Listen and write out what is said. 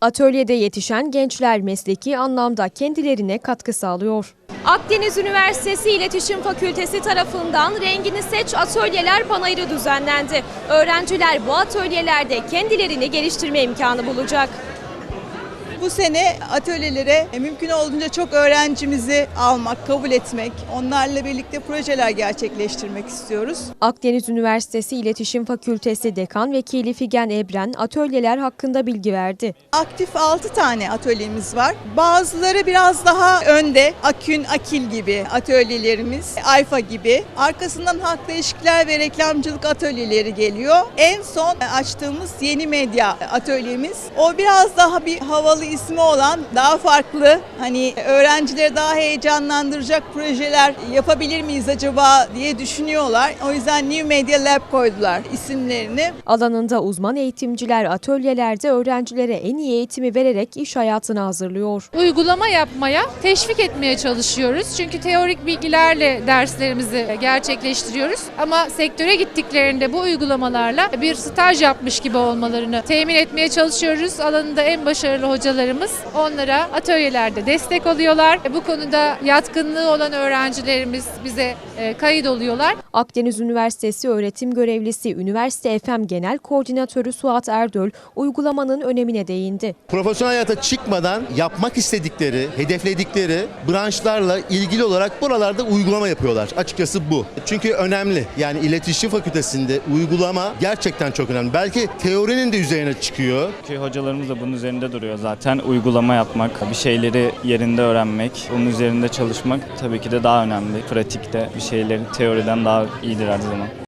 Atölyede yetişen gençler mesleki anlamda kendilerine katkı sağlıyor. Akdeniz Üniversitesi İletişim Fakültesi tarafından Rengini Seç Atölyeler Panayırı düzenlendi. Öğrenciler bu atölyelerde kendilerini geliştirme imkanı bulacak. Bu sene atölyelere e, mümkün olduğunca çok öğrencimizi almak, kabul etmek, onlarla birlikte projeler gerçekleştirmek istiyoruz. Akdeniz Üniversitesi İletişim Fakültesi Dekan Vekili Figen Ebren atölyeler hakkında bilgi verdi. Aktif 6 tane atölyemiz var. Bazıları biraz daha önde. Akün, Akil gibi atölyelerimiz, Ayfa gibi. Arkasından halkla ilişkiler ve reklamcılık atölyeleri geliyor. En son açtığımız yeni medya atölyemiz. O biraz daha bir havalı ismi olan, daha farklı, hani öğrencileri daha heyecanlandıracak projeler yapabilir miyiz acaba diye düşünüyorlar. O yüzden New Media Lab koydular isimlerini. Alanında uzman eğitimciler atölyelerde öğrencilere en iyi eğitimi vererek iş hayatına hazırlıyor. uygulama yapmaya teşvik etmeye çalışıyoruz. Çünkü teorik bilgilerle derslerimizi gerçekleştiriyoruz. Ama sektöre gittiklerinde bu uygulamalarla bir staj yapmış gibi olmalarını temin etmeye çalışıyoruz. Alanında en başarılı hocalarımız onlara atölyelerde destek oluyorlar. Bu konuda yatkınlığı olan öğrencilerimiz bize e, kayıt oluyorlar. Akdeniz Üniversitesi öğretim görevlisi Üniversite FM Genel Koordinatörü Suat Erdöl uygulamanın önemine değindi. profesyonel hayata çıkmadan yapmak istedikleri, hedefledikleri branşlarla ilgili olarak buralarda uygulama yapıyorlar. Açıkçası bu. Çünkü önemli. Yani iletişim fakültesinde uygulama gerçekten çok önemli. Belki teorinin de üzerine çıkıyor. Ki hocalarımız da bunun üzerinde duruyor zaten. Uygulama yapmak, bir şeyleri yerinde öğrenmek, onun üzerinde çalışmak tabii ki de daha önemli. Pratikte bir şeyleri teoriden daha iyidir her zaman.